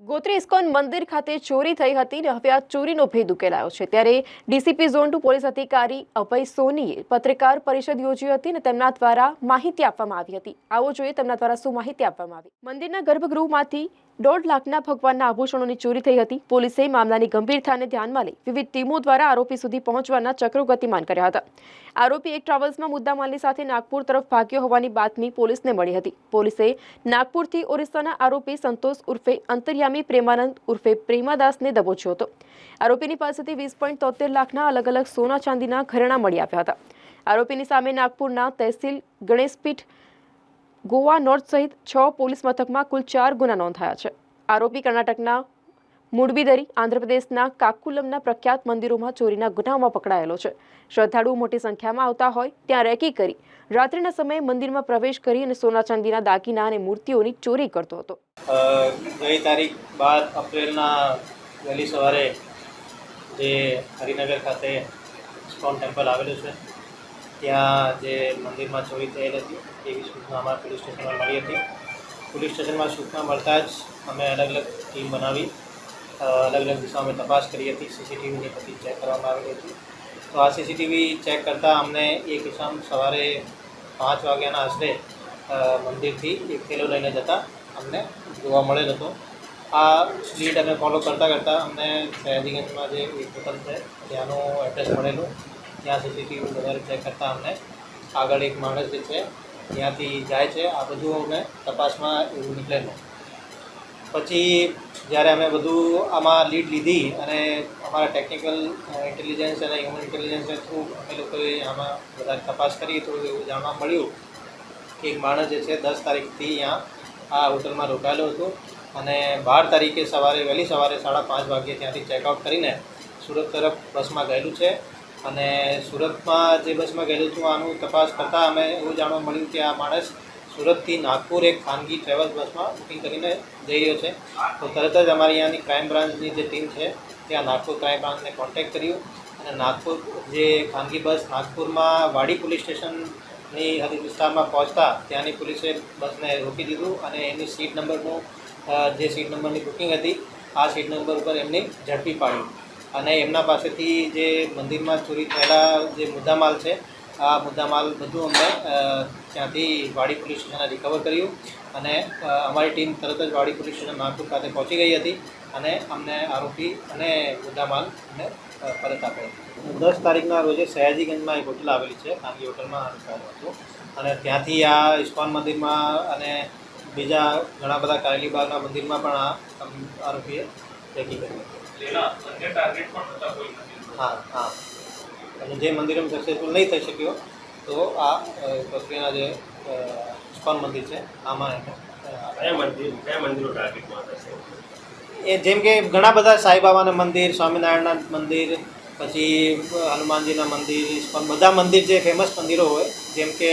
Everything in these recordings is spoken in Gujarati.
ગોત્રી ઇસ્કોન મંદિર ખાતે ચોરી થઈ હતી અને હવે આ ચોરીનો ભેદ ઉકેલાયો છે. ત્યારે ડીસીપી ઝોન ટુ પોલીસ અધિકારી અભય સોનીએ પત્રકાર પરિષદ યોજી હતી અને તેમના દ્વારા માહિતી આપવામાં આવી હતી. આવો જોઈએ તેમના દ્વારા શું માહિતી આપવામાં આવી. મંદિરના ગર્ભગૃહમાંથી દોઢ લાખના ભગવાનના આભૂષણોની ચોરી થઈ હતી. પોલીસે મામલાની ગંભીરતાને ધ્યાનમાં લઈ વિવિધ ટીમો દ્વારા આરોપી સુધી પહોંચવાના ચક્રો ગતિમાન કર્યા હતા. આરોપી એક ટ્રાવેલ્સમાં મુદ્દામાલની સાથે નાગપુર તરફ ભાગ્યો હોવાની બાતમી પોલીસને મળી હતી. પોલીસે નાગપુરથી ઓરિસ્સાના આરોપી સંતોષ ઉર્ફે અંતર્યામી પ્રેમાનંદ ઉર્ફે પ્રેમાદાસને દબોચ્યો હતો. આરોપીની પાસેથી વીસ પોઈન્ટ તોતેર લાખના અલગ અલગ સોના ચાંદીના ઘરેણા મળી આવ્યા હતા. આરોપીની સામે નાગપુરના તહેસીલ ગણેશપીઠ ગોવા નોર્થ સહિત છ પોલીસ મથકમાં કુલ ચાર ગુના નોંધાયા છે. આરોપી કર્ણાટકના મૂડબીદરી, આંધ્રપ્રદેશના કાકુલમના પ્રખ્યાત મંદિરોમાં ચોરીના ગુનામાં પકડાયેલો છે. શ્રદ્ધાળુઓ મોટી સંખ્યામાં આવતા હોય ત્યાં રેકી કરી રાત્રિના સમયે મંદિરમાં પ્રવેશ કરી અને સોના ચાંદીના દાગીના અને મૂર્તિઓની ચોરી કરતો હતો. ગઈ તારીખ બાર એપ્રિલના વહેલી સવારે જે હરિનગર ખાતે ટેમ્પલ આવેલું છે ત્યાં જે મંદિરમાં ચોરી થયેલ હતી એવી સૂચના અમારા પોલીસ સ્ટેશનમાં મળી હતી. પોલીસ સ્ટેશનમાં સૂચના મળતા જ અમે અલગ અલગ ટીમ બનાવી અલગ અલગ દિશામાં તપાસ કરી હતી સીસીટીવીની બધી ચેક કરવામાં આવેલી હતી. તો આ સીસીટીવી ચેક કરતાં અમને એક ઇસમ સવારે પાંચ વાગ્યાના આશરે મંદિરથી એક થેલો લઈને જતા અમને જોવા મળેલ હતો. આ સ્ટ્રીટ અમે ફોલો કરતાં કરતાં અમને સયાજીગંજમાં જે એક હોટલ છે, ત્યાંનું એડ્રેસ મળેલું. ત્યાં સીસીટીવી વધારે ચેક કરતાં અમને આગળ એક માણસ જે છે, ત્યાંથી જાય છે. આ બધું અમે તપાસમાં એવું નીકળેલું. પછી જ્યારે અમે બધું આમાં લીડ લીધી અને અમારા ટેકનિકલ ઇન્ટેલિજન્સ અને હ્યુમન ઇન્ટેલિજન્સ થ્રુ અમે લોકોએ આમાં વધારે તપાસ કરી તો એવું જાણવા મળ્યું કે એક માણસ જે છે, દસ તારીખથી અહીંયા આ હોટલમાં રોકાયેલો હતો અને બાર તારીખે સવારે, વહેલી સવારે સાડા પાંચ વાગ્યે ત્યાંથી ચેકઆઉટ કરીને સુરત તરફ બસમાં ગયેલું છે. અને સુરતમાં જે બસમાં ગયેલું હતું આનું તપાસ કરતાં અમે એવું જાણવા મળ્યું કે આ માણસ સુરતથી નાગપુર એક ખાનગી ટ્રેવલ્સ બસમાં બુકિંગ કરીને જઈ રહ્યો છે. તો તરત જ અમારી અહીંયાની ક્રાઇમ બ્રાન્ચની જે ટીમ છે, ત્યાં નાગપુર ક્રાઇમ બ્રાન્ચને કોન્ટેક્ટ કર્યું અને નાગપુર જે ખાનગી બસ નાગપુરમાં વાડી પોલીસ સ્ટેશનની હદ વિસ્તારમાં પહોંચતા ત્યાંની પોલીસે બસને રોકી દીધું અને એની સીટ નંબરનું જે સીટ નંબરની બુકિંગ હતી, આ સીટ નંબર ઉપર એમની ઝડપી પાડ્યું અને એમના પાસેથી જે મંદિરમાં ચોરી થયેલા જે મુદ્દામાલ છે, આ મુદ્દામાલ બધું અમને ત્યાંથી વાડી પોલીસ સ્ટેશને રિકવર કર્યું અને અમારી ટીમ તરત જ વાડી પોલીસ સ્ટેશન નાગપુર ખાતે પહોંચી ગઈ હતી અને અમને આરોપી અને મુદ્દામાલ અમને પરત આપ્યો દસ તારીખના રોજે સયાજીગંજમાં એક હોટલ આવેલી છે, ખાનગી હોટલમાં રોકાયેલું હતું. અને ત્યાંથી આ ઇસ્કોન મંદિરમાં અને બીજા ઘણા બધા કારેલીબાગના મંદિરમાં પણ આ આરોપીએ રેકી કરી હતી. હા હા. અને જે મંદિરમાં સક્સેસફુલ નહીં થઈ શક્યો તો આ પ્રક્રિયાના જે ઇસ્કોન મંદિર છે આમાં એને અ, મંદિર કયા મંદિરો ટાર્ગેટમાં થશે એ જેમ કે ઘણા બધા સાંઈબાબાના મંદિર સ્વામિનારાયણના મંદિર પછી હનુમાનજીના મંદિર ઇસ્કોન બધા મંદિર જે ફેમસ મંદિરો હોય જેમ કે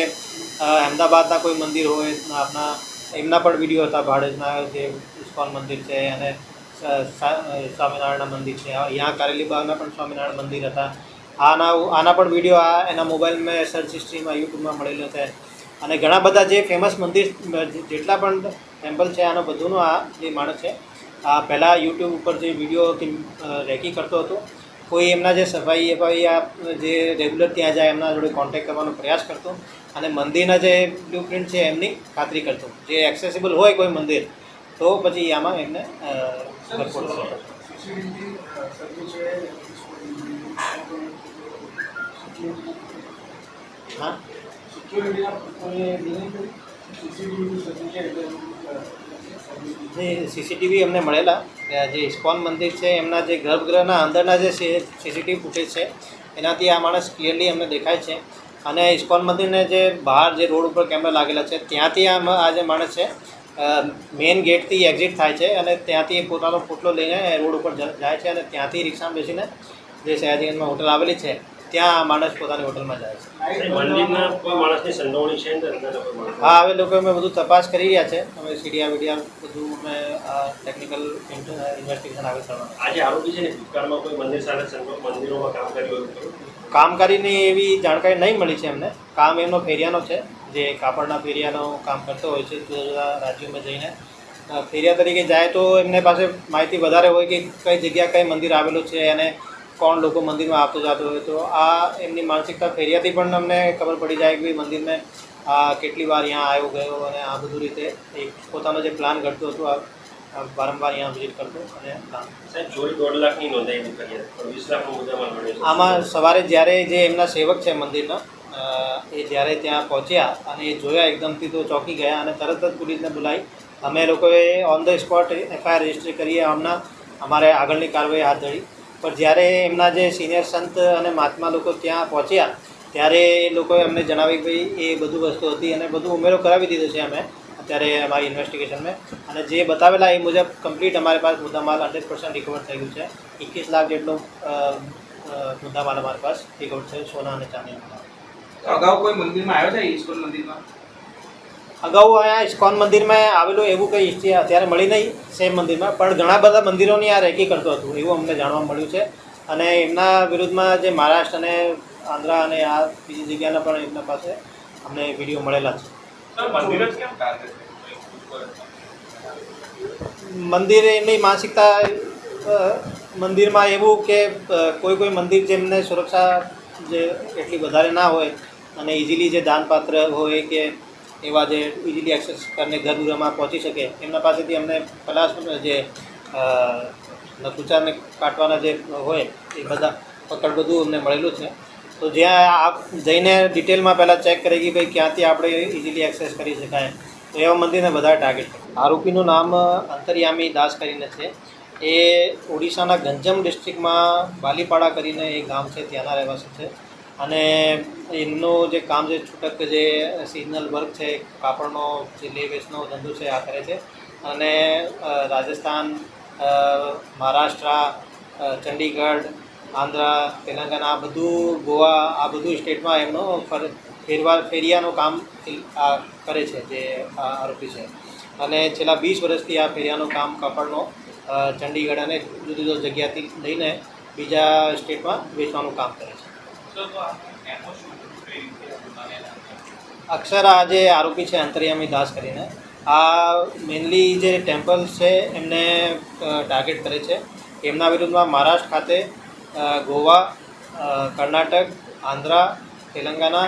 અહેમદાબાદના કોઈ મંદિર હોય આપણા એમના પણ વીડિયો હતા ભાડજના જે ઇસ્કોન મંદિર છે અને સ્વામિનારાયણના મંદિર છે. અહીંયા કારેલીબાગના પણ સ્વામિનારાયણ મંદિર હતા. આના આના પણ વીડિયો આ એના મોબાઈલમાં સર્ચ હિસ્ટ્રીમાં યુટ્યુબમાં મળેલો છે. અને ઘણા બધા જે ફેમસ મંદિર જેટલા પણ ટેમ્પલ છે, આનો બધુંનો આ જે માણસ છે. આ પહેલાં યુટ્યુબ ઉપર જે વીડિયો રેકી કરતો હતો, કોઈ એમના જે સફાઈ એફાઈ આ જે રેગ્યુલર ત્યાં જાય, એમના જોડે કોન્ટેક કરવાનો પ્રયાસ કરતો અને મંદિરના જે બ્લુ છે, એમની ખાતરી કરતો. જે એક્સેસિબલ હોય કોઈ મંદિર, તો પછી આમાં એમને. હા જે સીસીટીવી અમને મળેલા. જે ઇસ્કોન મંદિર છે, એમના જે ગર્ભગૃહના અંદરના જે સીસીટીવી ફૂટેજ છે, એનાથી આ માણસ ક્લિયરલી અમને દેખાય છે. અને ઇસ્કોન મંદિરને જે બહાર જે રોડ ઉપર કેમેરા લાગેલા છે, ત્યાંથી આ આ જે માણસ છે મેઇન ગેટથી એક્ઝિટ થાય છે અને ત્યાંથી પોતાનો પોટલો લઈને રોડ ઉપર જાય છે અને ત્યાંથી રિક્ષામાં બેસીને જે સયાજીગંજમાં હોટલ આવેલી છે ત્યાં માણસ પોતાની હોટલમાં જાય છે. હા હવે લોકો અમે બધું તપાસ કરી રહ્યા છે. અમે સીડિયા વીડિયા બધું અમે ટેકનિકલ ઇન્વેસ્ટિગેશન આગળ કરવાનું. આજે આરોપી છે ને ભૂતકાળમાં કોઈ મંદિર સાથે મંદિરોમાં કામ કર્યું કામકારીની એવી જાણકારી નહીં મળી છે અમને કામ એમનો ફેરિયાનો છે. જે કાપડના ફેરિયાનો કામ કરતો હોય છે જુદા જુદા રાજ્યોમાં જઈને ફેરિયા તરીકે જાય તો એમને પાસે માહિતી વધારે હોય કે કઈ જગ્યા કઈ મંદિર આવેલું છે અને કોણ લોકો મંદિરમાં આવતો જતો હોય. તો આ એમની માનસિકતા ફેરિયાથી પણ અમને ખબર પડી જાય કે ભાઈ મંદિરને આ કેટલી વાર અહીંયા આવ્યો ગયો અને આ બધું રીતે એક પોતાનો જે પ્લાન ઘડતો હતો આ વારંવાર અહીંયા વિઝિટ કરતો અને સાહેબ ચોરી દોઢ લાખની વીસ મુદ્દામાલ મળ્યો આમાં સવારે જ્યારે જે એમના સેવક છે મંદિરના એ જ્યારે ત્યાં પહોંચ્યા અને એ જોયા એકદમથી તો ચોંકી ગયા અને તરત જ પોલીસને બોલાવી. અમે લોકોએ on the spot FIR register કરીએ હમણાં અમારે આગળની કાર્યવાહી હાથ ધરી. પણ જ્યારે એમના જે સિનિયર સંત અને મહાત્મા લોકો ત્યાં પહોંચ્યા, ત્યારે એ લોકોએ અમને જણાવ્યું કે ભાઈ, એ બધું વસ્તુ હતી અને બધું ઉમેરો કરાવી દીધો છે અમે. અત્યારે અમારી ઇન્વેસ્ટિગેશનમાં અને જે બતાવેલા એ મુજબ કમ્પ્લીટ અમારી પાસે મુદ્દામાલ હંડ્રેડ પર્સન્ટ રિકવર થઈ ગયું છે. એકવીસ લાખ જેટલો મુદ્દામાલ અમારી પાસે રિકવર થયો સોના અને ચાંદી અગાઉ કોઈ મંદિરમાં આવ્યો છે ઈસ્કોન મંદિરમાં? અગાઉ અહીંયા ઇસ્કોન મંદિરમાં આવેલું એવું કંઈ હિસ્ટ્રી અત્યારે મળી નહીં સેમ મંદિરમાં. પણ ઘણા બધા મંદિરોની આ રેકી કરતો હતું એવું અમને જાણવા મળ્યું છે. અને એમના વિરુદ્ધમાં જે મહારાષ્ટ્ર અને આંધ્ર અને આ બીજી જગ્યાના પણ એમના પાસે અમને વીડિયો મળેલા છે. મંદિર એમની માનસિકતા મંદિરમાં એવું કે કોઈ કોઈ મંદિર જેમને સુરક્ષા જે એટલી વધારે ના હોય અને ઇઝીલી જે દાનપાત્ર હોય કે એવા જે ઇઝીલી એક્સેસ કરીને ઘર ઘરગુરામાં પહોંચી શકે એમના પાસેથી અમને પલાસ જે અ, નકુચાને કાટવાના જે હોય એ બધા પકડ બધું અમને મળેલું છે. તો જ્યાં આપ જઈને ડિટેલમાં પહેલાં ચેક કરી કે ભાઈ ક્યાંથી આપણે ઇઝીલી એક્સેસ કરી શકાય તો એવા મંદિરને વધારે ટાર્ગેટ આરોપીનું નામ અંતર્યામી દાસ કરીને છે. એ ઓડિશાના ગંજમ ડિસ્ટ્રિક્ટમાં બાલીપાડા કરીને એક ગામ છે ત્યાંના રહેવાસી છે. અને એમનું જે કામ છે, છૂટક જે સિઝનલ વર્ક છે, કાપડનો જે લે વેચનો ધંધો છે, આ કરે છે. અને રાજસ્થાન મહારાષ્ટ્ર ચંડીગઢ, આંધ્ર, તેલંગાણા, આ બધું, ગોવા, આ બધું સ્ટેટમાં એમનો ફર ફેરવા ફેરિયાનું કામ આ કરે છે, જે આરોપી છે. અને છેલ્લા વીસ વર્ષથી આ ફેરિયાનું કામ, કાપડનો ચંડીગઢ અને જુદી જુદી જગ્યાથી લઈને બીજા સ્ટેટમાં વેચવાનું કામ કરે છે. અક્ષર આ જે આરોપી છે, અંતર્યામી દાસ કરીને, આ મેનલી જે ટેમ્પલ છે, એમને ટાર્ગેટ કરે છે. એમના વિરુદ્ધમાં મહારાષ્ટ્ર ખાતે ગોવા કર્ણાટક, આંધ્રા, તેલંગાના,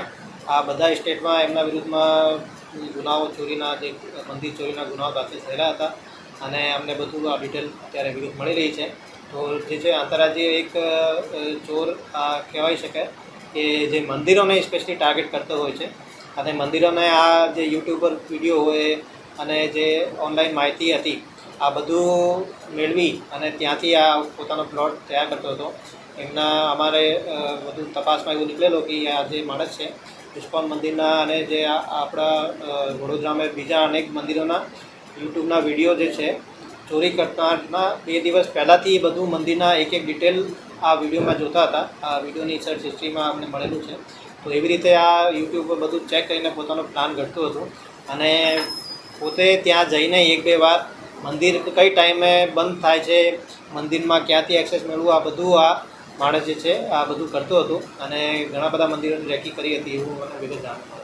આ બધા સ્ટેટમાં એમના વિરુદ્ધમાં ગુનાઓ ચોરીના જે મંદિર ચોરીના ગુનાઓ દાખલ થયેલા હતા. અને અમને બધું આ ડિટેલ અત્યારે વિરુદ્ધ મળી રહી છે. જે છે આંતરરાજ્ય એક ચોર, આ કહેવાય શકે કે જે મંદિરોને સ્પેશિયલી ટાર્ગેટ કરતો હોય છે. અને મંદિરોને આ જે યુટ્યુબ પર વીડિયો હોય અને જે ઓનલાઈન માહિતી હતી, આ બધું મેળવી અને ત્યાંથી આ પોતાનો પ્લોટ તૈયાર કરતો હતો. એમના અમારે બધું તપાસમાં એવું નીકળેલો કે આ જે માણસ છે ઇસ્કોન મંદિરના અને જે આપણા વડોદરામાં બીજા અનેક મંદિરોના યુટ્યુબના વીડિયો જે છે ચોરી કરનારના બે દિવસ પહેલાંથી બધું મંદિરના એક એક ડિટેલ આ વિડીયોમાં જોતા હતા. આ વિડીયોની સર્ચ હિસ્ટ્રીમાં અમને મળેલું છે. તો એવી રીતે આ યુટ્યુબ પર બધું ચેક કરીને પોતાનો પ્લાન ઘડતું હતું. અને પોતે ત્યાં જઈને એક બે વાર મંદિર કઈ ટાઈમે બંધ થાય છે, મંદિરમાં ક્યાંથી એક્સેસ મેળવવું આ બધું આ માણસ જે છે, આ બધું કરતું હતું. અને ઘણા બધા મંદિરોની રેકી કરી હતી એવું મને વિગત જાણવા